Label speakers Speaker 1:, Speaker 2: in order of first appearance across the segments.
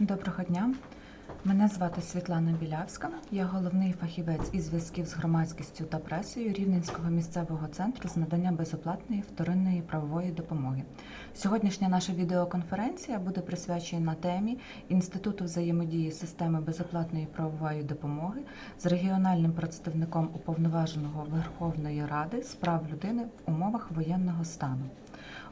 Speaker 1: Доброго дня. Мене звати Світлана Білявська. Я головний фахівець із зв'язків з громадськістю та пресою Рівненського місцевого центру з надання безоплатної вторинної правової допомоги. Сьогоднішня наша відеоконференція буде присвячена темі Інституту взаємодії системи безоплатної правової допомоги з регіональним представником уповноваженого Верховної Ради з прав людини в умовах воєнного стану.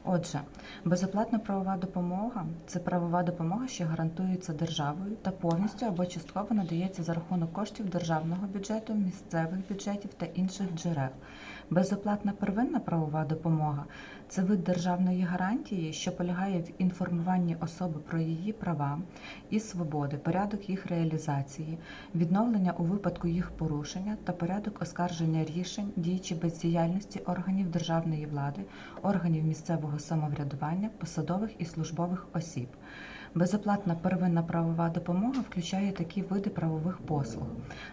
Speaker 1: Отже, безоплатна правова допомога це правова допомога, що гарантується державою та повністю або частково надається за рахунок коштів державного бюджету, місцевих бюджетів та інших джерел. Безоплатна первинна правова допомога це вид державної гарантії, що полягає в інформуванні особи про її права і свободи, порядок їх реалізації, відновлення у випадку їх порушення та порядок оскарження рішень, дій чи бездіяльності органів державної влади, органів місцевого самоврядування, посадових і службових осіб. Безоплатна первинна правова допомога включає такі види правових послуг: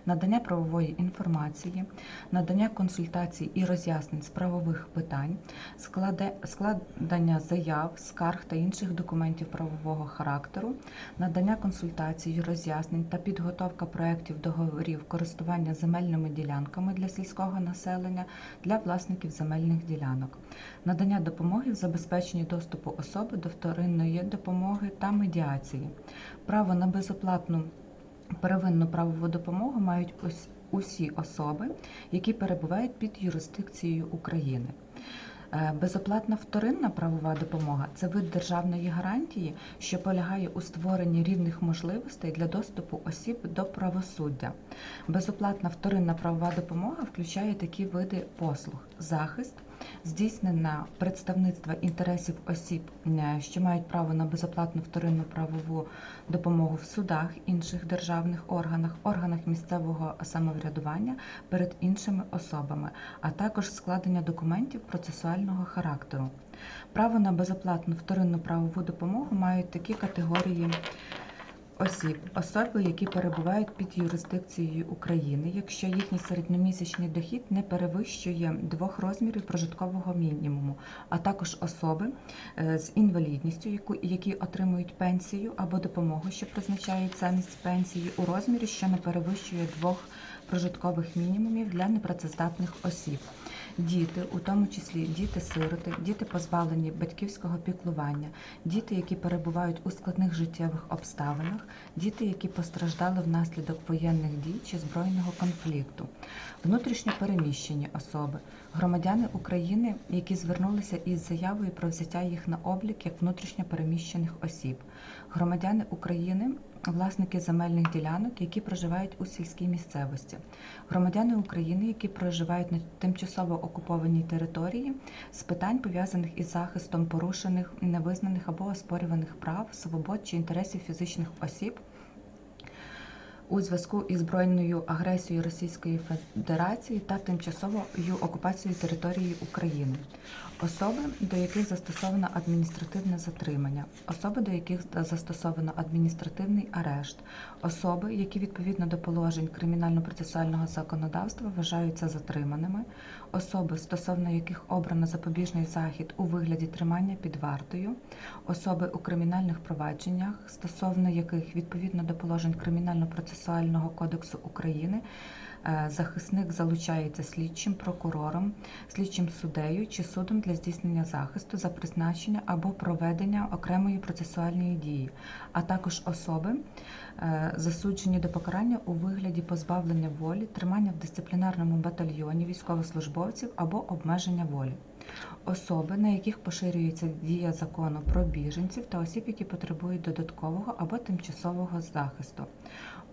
Speaker 1: надання правової інформації, надання консультацій і роз'яснень з правових питань, складання заяв, скарг та інших документів правового характеру, надання консультацій, роз'яснень та підготовка проєктів договорів користування земельними ділянками для сільського населення для власників земельних ділянок, надання допомоги в забезпеченні доступу особи до вторинної допомоги та медіації. Право на безоплатну первинну правову допомогу мають усі особи, які перебувають під юрисдикцією України. Е, Безоплатна вторинна правова допомога це вид державної гарантії, що полягає у створенні рівних можливостей для доступу осіб до правосуддя. Безоплатна вторинна правова допомога включає такі види послуг: захист, здійснення представництва інтересів осіб, е, що мають право на безоплатну вторинну правову допомогу в судах, інших державних органах, органах місцевого самоврядування перед іншими особами, а також складення документів процесуального характеру. Право на безоплатну вторинну правову допомогу мають такі категорії осіб, особи, які перебувають під юрисдикцією України, якщо їхній середньомісячний дохід не перевищує двох розмірів прожиткового мінімуму, а також особи е, з інвалідністю, які отримують пенсію або допомогу, що призначають замість пенсії у розмірі, що не перевищує двох прожиткових мінімумів для непрацездатних осіб. Діти, у тому числі діти-сироти, діти позбавлені батьківського піклування, діти, які перебувають у складних життєвих обставинах, діти, які постраждали внаслідок воєнних дій чи збройного конфлікту, внутрішньо переміщені особи, громадяни України, які звернулися із заявою про взяття їх на облік як внутрішньо переміщених осіб, громадяни України. Власники земельних ділянок, які проживають у сільській місцевості, громадяни України, які проживають на тимчасово окупованій території, з питань пов'язаних із захистом порушених, невизнаних або оспорюваних прав, свобод чи інтересів фізичних осіб у зв'язку із збройною агресією Російської Федерації та тимчасовою окупацією території України, особи, до яких застосовано адміністративне затримання, особи, до яких застосовано адміністративний арешт, особи, які відповідно до положень кримінально-процесуального законодавства вважаються затриманими, особи, стосовно яких обрано запобіжний захід у вигляді тримання під вартою, особи у кримінальних провадженнях, стосовно яких відповідно до положень Кримінально-процесуального кодексу України захисник залучається слідчим прокурором, слідчим суддею чи судом для здійснення захисту за призначення або проведення окремої процесуальної дії, а також особи, е, засуджені до покарання у вигляді позбавлення волі, тримання в дисциплінарному батальйоні військовослужбовців або обмеження волі. Особи, на яких поширюється дія закону про біженців та осіб, які потребують додаткового або тимчасового захисту.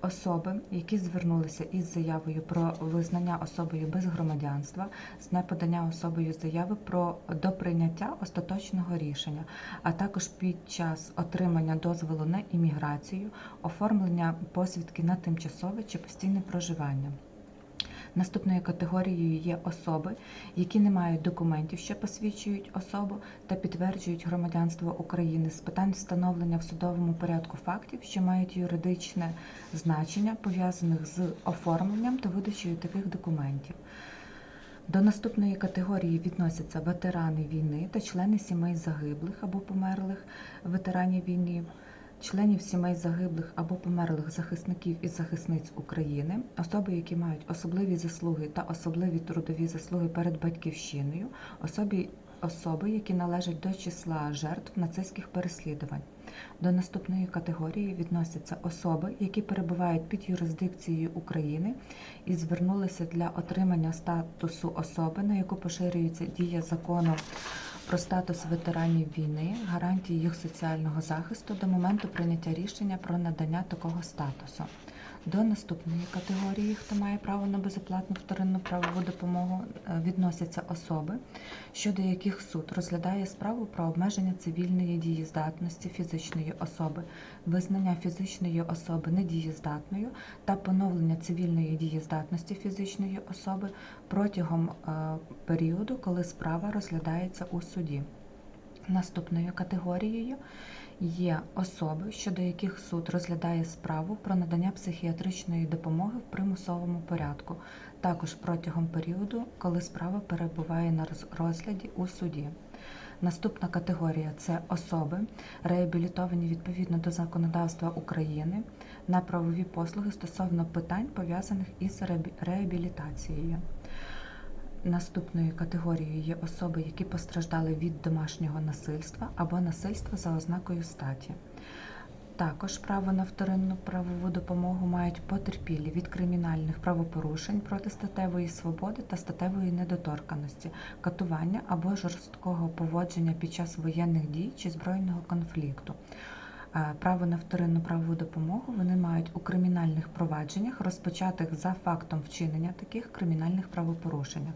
Speaker 1: Особи, які звернулися із заявою про визнання особою без громадянства, з неподання особою заяви про до прийняття остаточного рішення, а також під час отримання дозволу на імміграцію, оформлення посвідки на тимчасове чи постійне проживання. Наступною категорією є особи, які не мають документів, що посвідчують особу та підтверджують громадянство України з питань встановлення в судовому порядку фактів, що мають юридичне значення, пов'язаних з оформленням та видачею таких документів. До наступної категорії відносяться ветерани війни та члени сімей загиблих або померлих ветеранів війни, членів сімей загиблих або померлих захисників і захисниць України, особи, які мають особливі заслуги та особливі трудові заслуги перед батьківщиною, особі, особи, які належать до числа жертв нацистських переслідувань. До наступної категорії відносяться особи, які перебувають під юрисдикцією України і звернулися для отримання статусу особи, на яку поширюється дія закону про статус ветеранів війни, гарантії їх соціального захисту до моменту прийняття рішення про надання такого статусу. До наступної категорії, хто має право на безоплатну вторинну правову допомогу, е, відносяться особи, щодо яких суд розглядає справу про обмеження цивільної дієздатності фізичної особи, визнання фізичної особи недієздатною та поновлення цивільної дієздатності фізичної особи протягом е, періоду, коли справа розглядається у суді. Наступною категорією є особи, щодо яких суд розглядає справу про надання психіатричної допомоги в примусовому порядку, також протягом періоду, коли справа перебуває на розгляді у суді. Наступна категорія це особи, реабілітовані відповідно до законодавства України на правові послуги стосовно питань, пов'язаних із реабілітацією. Наступною категорією є особи, які постраждали від домашнього насильства або насильства за ознакою статі. Також право на вторинну правову допомогу мають потерпілі від кримінальних правопорушень проти статевої свободи та статевої недоторканості, катування або жорсткого поводження під час воєнних дій чи збройного конфлікту. Е, Право на вторинну правову допомогу вони мають у кримінальних провадженнях, розпочатих за фактом вчинення таких кримінальних правопорушень.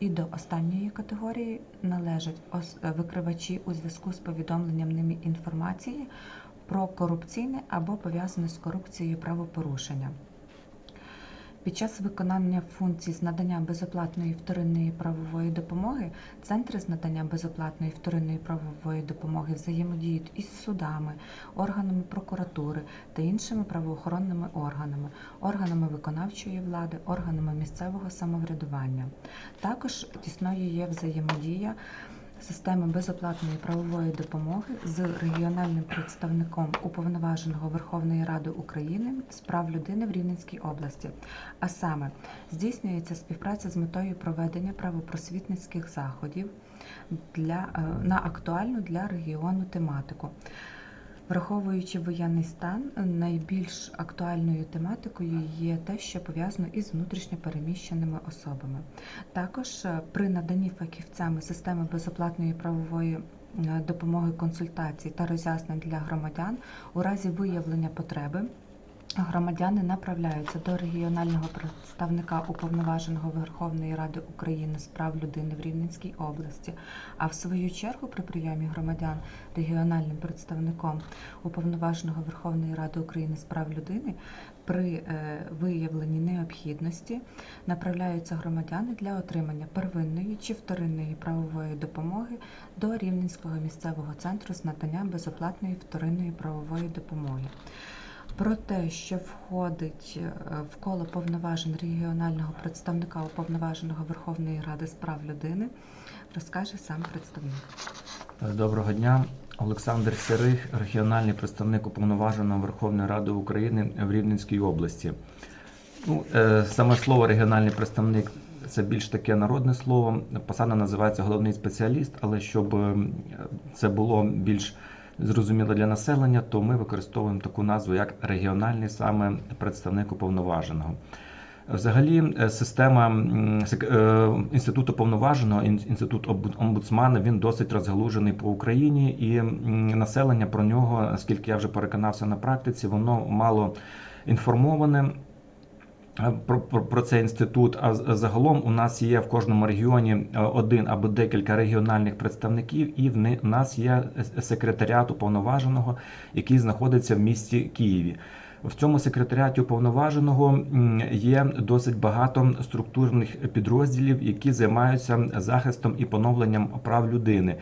Speaker 1: І до останньої категорії належать е, викривачі у зв'язку з повідомленням ними інформації про корупційне або пов'язане з корупцією правопорушення. Під час виконання функцій з надання безоплатної вторинної правової допомоги центри з надання безоплатної вторинної правової допомоги взаємодіють із судами, органами прокуратури та іншими правоохоронними органами, органами виконавчої влади, органами місцевого самоврядування. Також тісною є взаємодія системи безоплатної правової допомоги з регіональним представником уповноваженого Верховної Ради України з прав людини в Рівненській області. А саме здійснюється співпраця з метою проведення правопросвітницьких заходів для, е, на актуальну для регіону тематику. Враховуючи воєнний стан, найбільш актуальною тематикою є те, що пов'язано із внутрішньо переміщеними особами. Також е, при наданні фахівцями системи безоплатної правової е, допомоги консультацій та роз'яснень для громадян у разі виявлення потреби. Громадяни направляються до регіонального представника уповноваженого Верховної Ради України з прав людини в Рівненській області. А в свою чергу при прийомі громадян регіональним представником уповноваженого Верховної Ради України з прав людини при е, виявленні необхідності направляються громадяни для отримання первинної чи вторинної правової допомоги до Рівненського місцевого центру з надання безоплатної вторинної правової допомоги. Про те, що входить е, в коло повноважень регіонального представника уповноваженого Верховної Ради з прав людини, розкаже сам представник.
Speaker 2: Доброго дня. Олександр Сірих, регіональний представник уповноваженого Верховної Ради України в Рівненській області. Ну, е, саме слово регіональний представник це більш таке народне слово. Посада називається головний спеціаліст, але щоб е, це було більш зрозуміло для населення, то ми використовуємо таку назву як регіональний саме представник уповноваженого. Взагалі, е, система е, інституту повноваженого, інститут омбуд- омбудсмана, він досить розгалужений по Україні, і населення про нього, наскільки я вже переконався на практиці, воно мало інформоване. Е, Про, про, про цей інститут, а загалом у нас є в кожному регіоні е, один або декілька регіональних представників, і в нас є секретаріат уповноваженого, який знаходиться в місті Києві. В цьому секретаріаті уповноваженого є досить багато структурних підрозділів, які займаються захистом і поновленням прав людини.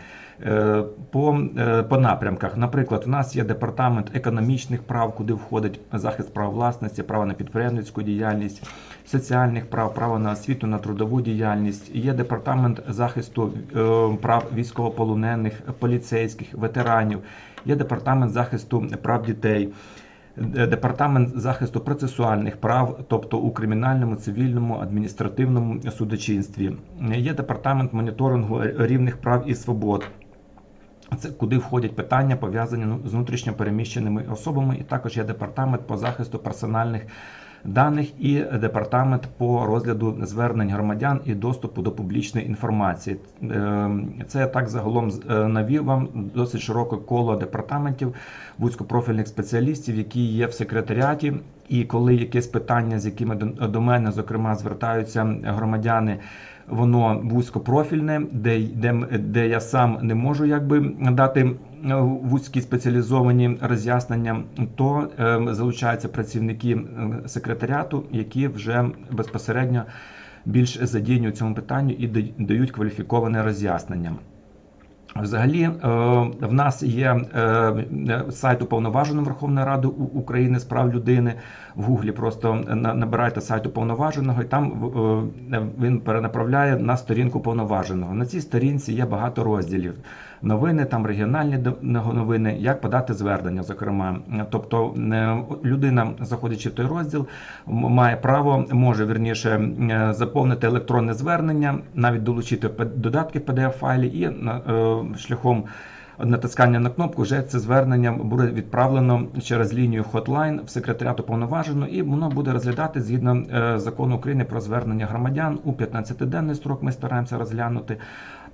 Speaker 2: Е, По, е, по напрямках, наприклад, у нас є департамент економічних прав, куди входить захист прав власності, право на підприємницьку діяльність, соціальних прав, право на освіту, на трудову діяльність. Є департамент захисту е, прав військовополонених, поліцейських, ветеранів. Є департамент захисту прав дітей. Е, Департамент захисту процесуальних прав, тобто у кримінальному, цивільному, адміністративному судочинстві. Є департамент моніторингу рівних прав і свобод. Це куди входять питання пов'язані ну, з внутрішньо переміщеними особами, і також є департамент по захисту персональних даних і департамент по розгляду звернень громадян і доступу до публічної інформації. Е, Це я так загалом е, навів вам досить широке коло департаментів вузькопрофільних спеціалістів, які є в секретаріаті. І коли якесь питання, з якими до мене зокрема звертаються громадяни, воно вузькопрофільне, де, де, де я сам не можу якби дати е, вузькі спеціалізовані роз'яснення, то е, залучаються працівники секретаріату, які вже безпосередньо більш задіяні у цьому питанню і да- дають кваліфіковане роз'яснення. Взагалі, е, в нас є е, сайт уповноваженого Верховної Ради України з прав людини. В Гуглі просто набирайте сайт уповноваженого, і там е, він перенаправляє на сторінку уповноваженого. На цій сторінці є багато розділів. Новини, там регіональні новини, як подати звернення, зокрема. Тобто е, людина, заходячи в той розділ, має право, може вірніше е, заповнити електронне звернення, навіть долучити додатки в PDF-файлі і е, шляхом натискання на кнопку вже це звернення буде відправлено через лінію Hotline в секретаріат уповноважено, і воно буде розглядати згідно закону України про звернення громадян у 15-денний строк. Ми стараємося розглянути.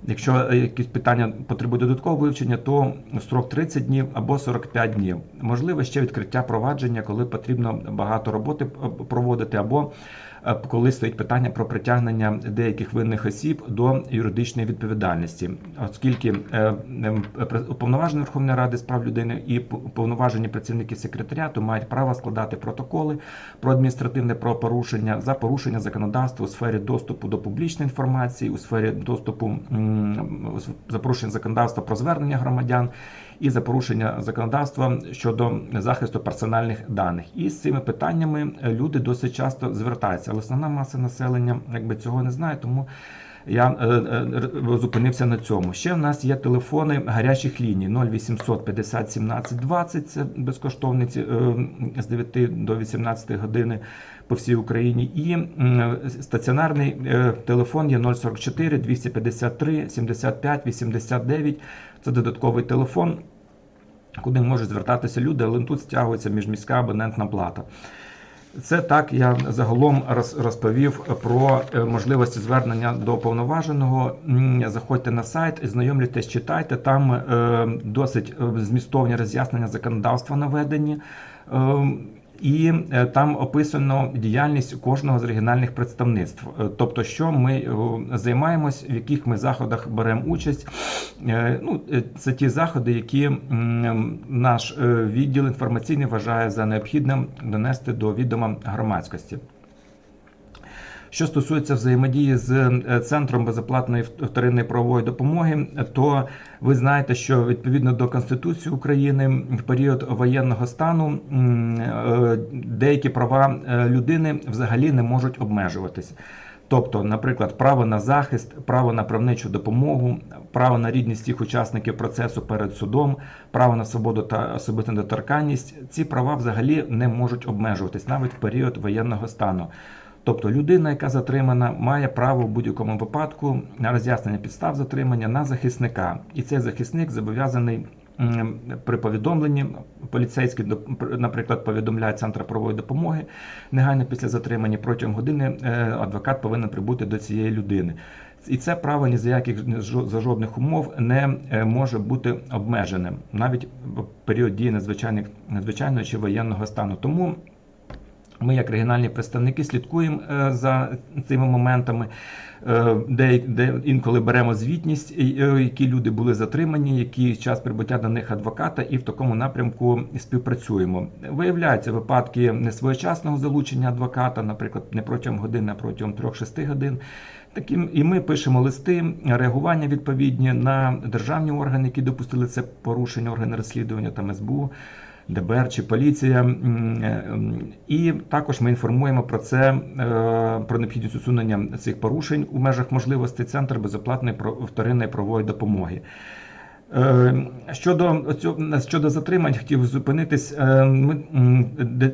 Speaker 2: Якщо е, якісь питання потребують додаткового вивчення, то строк 30 днів або 45 днів. Можливо, ще відкриття провадження, коли потрібно багато роботи проводити, або коли стоїть питання про притягнення деяких винних осіб до юридичної відповідальності, оскільки е, ем, Верховної Ради з прав людини і уповноважені працівники секретаріату мають право складати протоколи про адміністративне правопорушення за порушення законодавства у сфері доступу до публічної інформації, у сфері доступу за порушення законодавства про звернення громадян і за порушення законодавства щодо захисту персональних даних. І з цими питаннями е, люди досить часто звертаються, але основна маса населення якби цього не знає, тому. Я е, е, зупинився на цьому. Ще в нас є телефони гарячих ліній 0800 50 17 20, це безкоштовні ці, з 9 до 18 години по всій Україні. І стаціонарний телефон є 044 253 75 89. Це додатковий телефон, куди можуть звертатися люди, але тут стягується міжміська абонентна плата. Це так я загалом розповів про е, можливості звернення до повноваженого. Заходьте на сайт, знайомлюйтесь, читайте. Там е, досить е, змістовні роз'яснення законодавства наведені. І е, там описано діяльність кожного з регіональних представництв, Е, тобто, що ми е, займаємось, в яких ми заходах беремо участь. Ну, це ті заходи, які наш відділ інформаційний вважає за необхідним донести до відома громадськості. Що стосується взаємодії з е, центром безоплатної вт- вторинної правової допомоги, то ви знаєте, що відповідно до Конституції України в період воєнного стану е, деякі права е, людини взагалі не можуть обмежуватись. Тобто, наприклад, право на захист, право на правничу допомогу, право на рідність всіх учасників процесу перед судом, право на свободу та особисту недоторканність, ці права взагалі не можуть обмежуватись навіть в період воєнного стану. Тобто людина, яка затримана, має право в будь-якому випадку на роз'яснення підстав затримання на захисника, і цей захисник зобов'язаний при повідомленні поліцейський, наприклад, повідомляє центр правової допомоги негайно після затримання протягом години е, адвокат повинен прибути до цієї людини. І це право ні за яких за жодних умов не е, може бути обмеженим навіть в період дії надзвичайних надзвичайного чи воєнного стану. Тому Ми, як регіональні представники, слідкуємо е, за цими моментами, е, де, де інколи беремо звітність, е, які люди були затримані, який час прибуття до них адвоката, і в такому напрямку співпрацюємо. Виявляються випадки несвоєчасного залучення адвоката, наприклад, не протягом години, а протягом 3-6 годин. Таким і ми пишемо листи, реагування відповідні на державні органи, які допустили це порушення, органи розслідування там СБУ. ДБР чи поліція, е, і також ми інформуємо про це е, про необхідність усунення цих порушень у межах можливостей Центр безоплатної вторинної правової допомоги. Е, Щодо щодо затримань, хотів зупинитись. Ми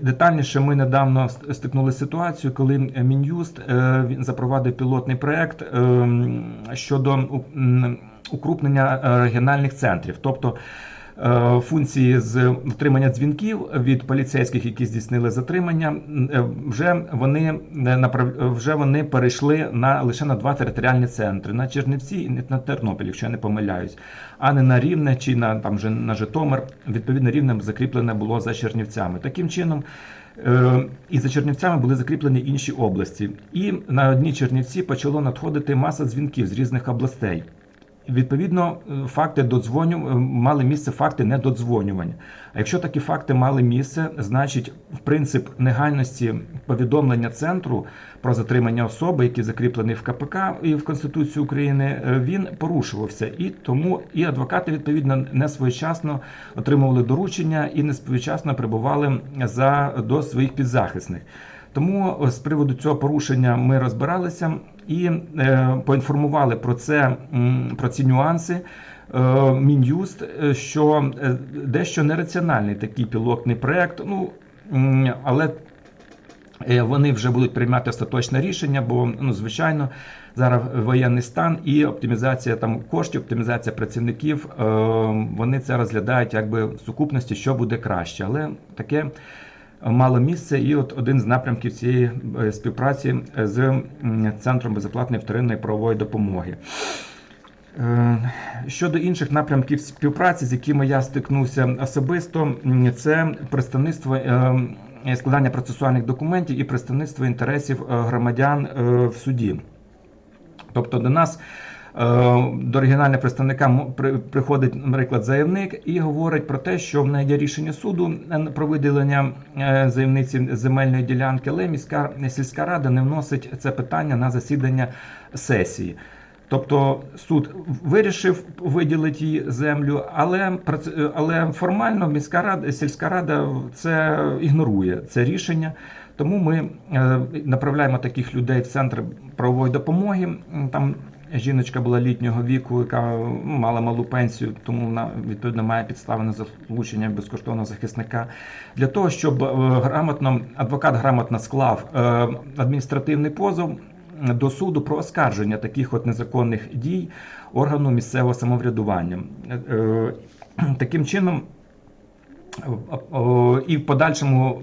Speaker 2: детальніше ми недавно стикнули з ситуацією, коли Мін'юст він запровадив пілотний проект щодо укрупнення регіональних центрів, тобто. Е, Функції з отримання дзвінків від поліцейських, які здійснили затримання, е, вже вони е, вже вони перейшли на лише на два територіальні центри на Чернівці і на Тернопіль, якщо я не помиляюсь, а не на Рівне чи на там же на Житомир. Відповідно, рівнем закріплене було за Чернівцями. Таким чином. І за Чернівцями були закріплені інші області, і на одні Чернівці почало надходити маса дзвінків з різних областей. Відповідно, е, факти додзвоню е, мали місце факти недодзвонювання. А якщо такі факти мали місце, значить, в принцип негайності повідомлення центру про затримання особи, який закріплений в КПК і в Конституції України, е, він порушувався. І тому і адвокати відповідно не своєчасно отримували доручення і не своєчасно прибували за до своїх підзахисних. Тому е, з приводу цього порушення ми розбиралися і е, поінформували про це про ці нюанси. е, Мін'юст, що дещо нераціональний такий пілотний проект. Ну але вони вже будуть приймати остаточне рішення, бо ну звичайно зараз воєнний стан і оптимізація там коштів, оптимізація працівників. Вони це розглядають якби в сукупності, що буде краще, але таке мало місце, і от один з напрямків цієї е, співпраці з центром безоплатної вторинної правової допомоги. Е, Щодо інших напрямків співпраці, з якими я стикнувся особисто, це представництво е, складання процесуальних документів і представництво інтересів е, громадян е, в суді. Тобто до нас е, до регіонального представника приходить, наприклад, заявник і говорить про те, що в неї є рішення суду е, про виділення е, заявниці земельної ділянки, але міська сільська рада не вносить це питання на засідання сесії. Тобто суд вирішив виділити їй землю, але але формально міська рада, сільська рада це ігнорує це рішення. Тому ми е, направляємо таких людей в центр правової допомоги. Там жіночка була літнього віку, яка ну, мала малу пенсію, тому вона відповідно має підстави на залучення безкоштовного захисника. Для того, щоб е, грамотно адвокат грамотно склав е, адміністративний позов до суду про оскарження таких от незаконних дій органу місцевого самоврядування. Е, Таким чином. І в подальшому,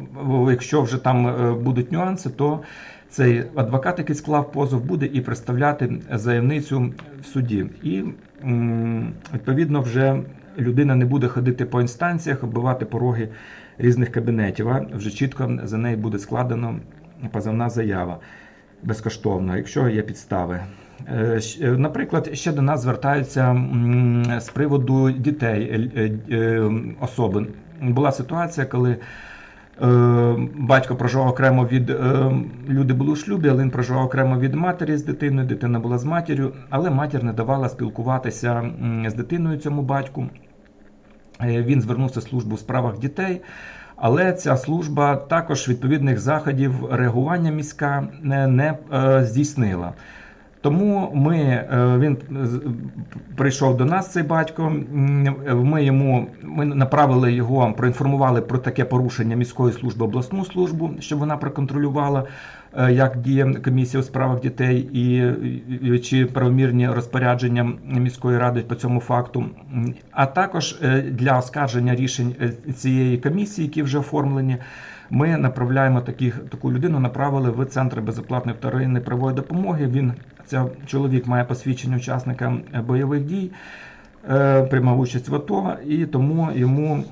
Speaker 2: якщо вже там будуть нюанси, то цей адвокат, який склав позов, буде і представляти заявницю в суді. І відповідно вже людина не буде ходити по інстанціях, оббивати пороги різних кабінетів, а вже чітко за неї буде складено позовна заява безкоштовно, якщо є підстави. Е, е, Наприклад, ще до нас звертаються з приводу дітей е, особи. Була ситуація, коли батько проживав окремо від е, люди були у шлюбі, але він проживав окремо від матері з дитиною. Дитина була з матір'ю, але матір не давала спілкуватися з дитиною цьому батьку. Е, Він звернувся в службу у справах дітей, але ця служба також відповідних заходів реагування міська не, е, здійснила. Тому ми, е, він з- прийшов до нас, цей батько. Ми йому ми направили його, проінформували про таке порушення міської служби обласну службу, щоб вона проконтролювала, е, як діє комісія у справах дітей і, чи правомірні розпорядження міської ради по цьому факту. А також е, для оскарження рішень е, цієї комісії, які вже оформлені. Ми направляємо таких, таку людину, направили в центр безоплатної вторинної правової допомоги. Він ця чоловік має посвідчення учасника е, бойових дій, е, приймав участь в АТО, і тому йому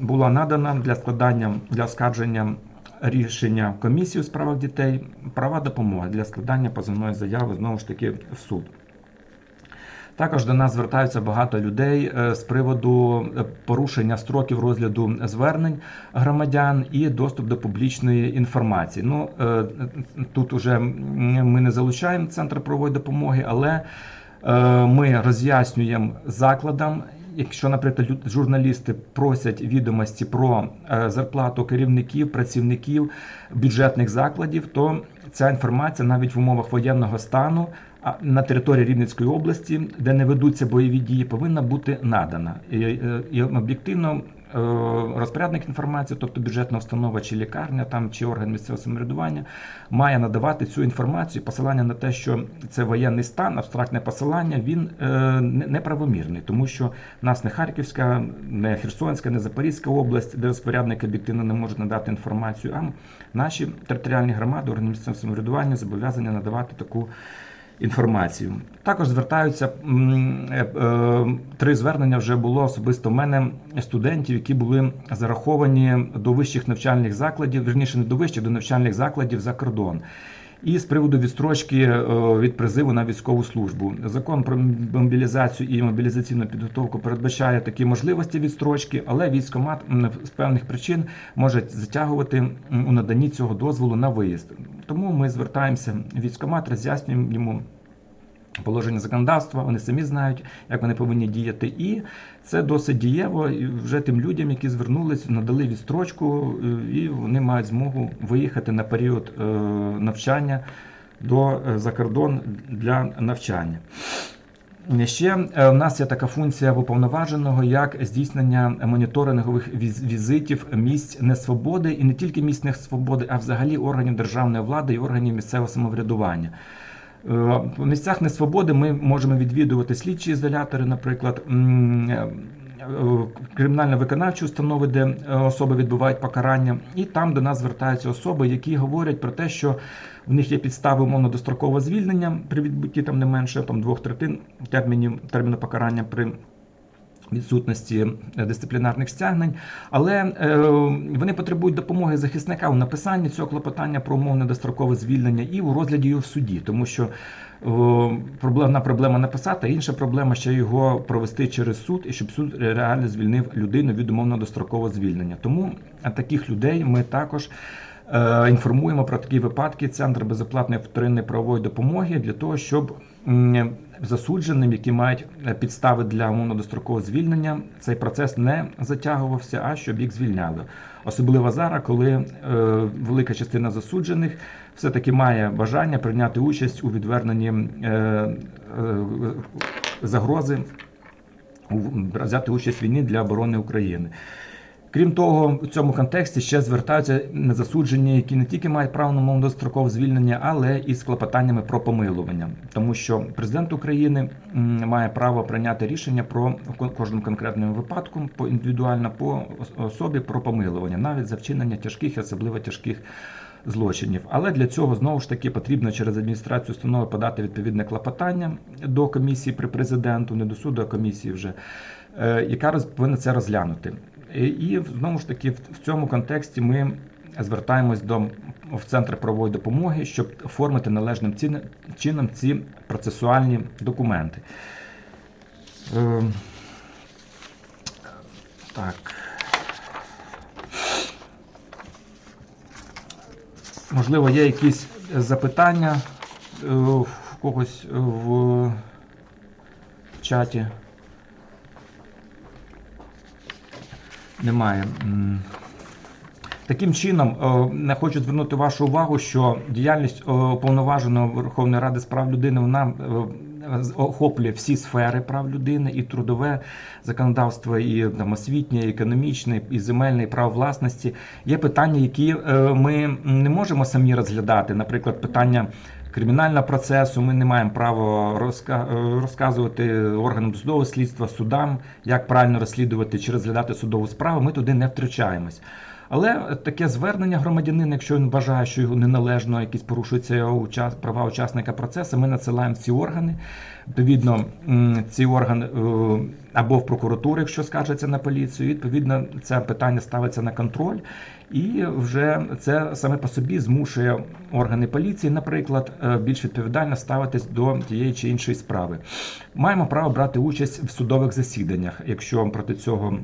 Speaker 2: була надана для складання для оскарження рішення комісії у справах дітей, права допомоги для складання позивної заяви знову ж таки в суд. Також до нас звертаються багато людей е, з приводу е, порушення строків розгляду звернень громадян і доступ до публічної інформації. Ну е, тут уже ми не залучаємо центр правової допомоги, але ми роз'яснюємо закладам. Якщо, наприклад, журналісти просять відомості про зарплату керівників, працівників бюджетних закладів, то ця інформація навіть в умовах воєнного стану на території Рівненської області, де не ведуться бойові дії, повинна бути надана. І, е, об'єктивно е, розпорядник інформації, тобто бюджетна установа чи лікарня, там чи орган місцевого самоврядування, має надавати цю інформацію. Посилання на те, що це воєнний стан, абстрактне посилання, він е, неправомірний, тому що нас не Харківська, не Херсонська, не Запорізька область, де розпорядник об'єктивно не може надати інформацію. А наші територіальні громади, органи місцевого самоврядування зобов'язані надавати таку інформацію. Також звертаються е, е, три звернення вже було особисто в мене студентів, які були зараховані до вищих навчальних закладів, верніше не до вищих, до навчальних закладів за кордон. І з приводу відстрочки е, від призиву на військову службу. Закон про мобілізацію і мобілізаційну підготовку передбачає такі можливості відстрочки, але військомат з певних причин може затягувати у наданні цього дозволу на виїзд. Тому ми звертаємося в військомат, роз'яснюємо йому положення законодавства, вони самі знають, як вони повинні діяти. І це досить дієво. І вже тим людям, які звернулись, надали відстрочку, е, і вони мають змогу виїхати на період е, навчання до е, за кордон для навчання. Ще в нас є така функція уповноваженого, як здійснення моніторингових віз- візитів місць несвободи, і не тільки місць несвободи, а взагалі органів державної влади і органів місцевого самоврядування. Е, В місцях несвободи ми можемо відвідувати слідчі ізолятори, наприклад, е, кримінально-виконавчі установи, де е, особи відбувають покарання, і там до нас звертаються особи, які говорять про те, що в них є підстави умовно дострокового звільнення при відбутті там не менше там двох третин термінів терміну покарання при відсутності е, дисциплінарних стягнень, але е, вони потребують допомоги захисника у написанні цього клопотання про умовне дострокове звільнення і у розгляді його в суді, тому що о, проблемна проблема написати, а інша проблема ще його провести через суд і щоб суд реально звільнив людину від умовно дострокового звільнення. Тому е, таких людей ми також. е, Інформуємо про такі випадки Центр безоплатної вторинної правової допомоги для того, щоб засудженим, які мають е, підстави для умовно дострокового звільнення, цей процес не затягувався, а щоб їх звільняли. Особливо зараз, коли е, велика частина засуджених все-таки має бажання прийняти участь у відверненні е, загрози, взяти участь в війні для оборони України. Крім того, в цьому контексті ще звертаються засуджені, які не тільки мають право на умовно дострокове звільнення, але і з клопотаннями про помилування, тому що президент України має право прийняти рішення про в ко- кожному конкретному випадку по індивідуально по особі про помилування, навіть за вчинення тяжких особливо тяжких злочинів. Але для цього знову ж таки потрібно через адміністрацію установи подати відповідне клопотання до комісії при президенту, не до суду, а комісії вже, е, яка повинна це розглянути. І- І знову ж таки в цьому контексті ми звертаємось до в центр правової допомоги, щоб оформити належним чином ці процесуальні документи. Е, Так. Можливо, є якісь запитання е, в когось в чаті. Немає. Таким чином, е, не хочу звернути вашу увагу, що діяльність е, уповноваженого Верховної Ради з прав людини вона е, охоплює всі сфери прав людини, і трудове законодавство, і там, освітнє, і економічне, і земельне, і право власності. Є питання, які е, ми не можемо самі розглядати. Наприклад, питання кримінального процесу. Ми не маємо права розка- е, розказувати органам судового слідства, судам, як правильно розслідувати чи розглядати судову справу. Ми туди не втручаємось. Але таке звернення громадянина, якщо він вважає, що його неналежно якісь порушуються його права учасника процесу, ми надсилаємо ці органи. Відповідно, ці органи або в прокуратуру, якщо скаржаться на поліцію, відповідно, це питання ставиться на контроль, і вже це саме по собі змушує органи поліції, наприклад, е, більш відповідально ставитись до тієї чи іншої справи. Маємо право брати участь в судових засіданнях, якщо проти цього.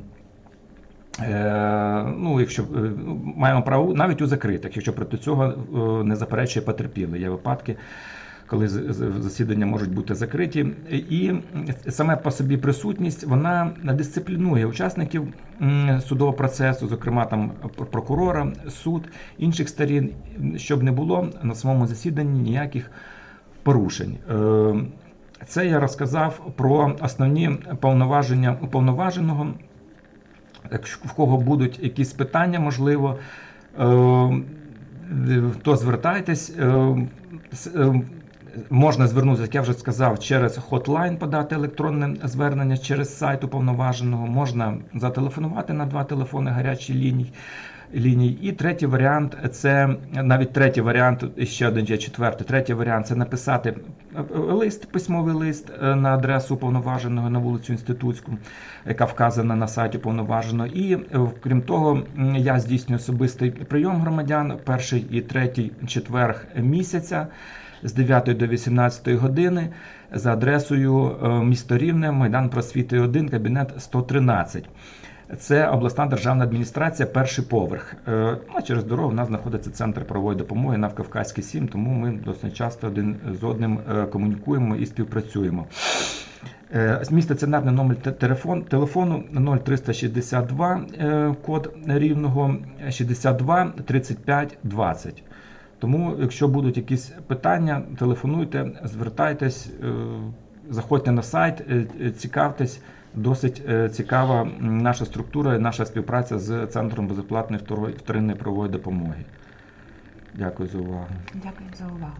Speaker 2: Е, ну, якщо е, маємо право навіть у закритих, якщо проти цього е, не заперечує потерпілий. Є випадки, коли засідання можуть бути закриті. І саме по собі присутність вона дисциплінує учасників судового процесу, зокрема там прокурора, суд, інших сторін, щоб не було на самому засіданні ніяких порушень. Це я розказав про основні повноваження уповноваженого. Якщо в кого будуть якісь питання, можливо, е, то звертайтесь. Е, е, Можна звернутися, як я вже сказав, через хотлайн подати електронне звернення через сайт уповноваженого. Можна зателефонувати на два телефони гарячі лінії. Ліній. І третій варіант це навіть третій варіант, ще один є четвертий. Третій варіант це написати е, е, лист, письмовий лист е, на адресу уповноваженого на вулицю Інститутську, яка вказана на сайті уповноваженого. І крім того, я здійснюю особистий прийом громадян перший і третій четверг місяця з 9 до 18 години за адресою місто Рівне, Майдан Просвіти 1, кабінет 113. Це обласна державна адміністрація, перший поверх. Е, А через дорогу в нас знаходиться центр правової допомоги на Кавказькій 7, тому ми досить часто один з одним е, комунікуємо і співпрацюємо. Е, Мій стаціонарний номер телефон, телефону 0362, е, код рівного 62 35 20. Тому, якщо будуть якісь питання, телефонуйте, звертайтесь, заходьте на сайт, цікавтесь. Досить е, цікава наша структура і наша співпраця з Центром безоплатної вторинної правової допомоги. Дякую за увагу.
Speaker 1: Дякую за увагу.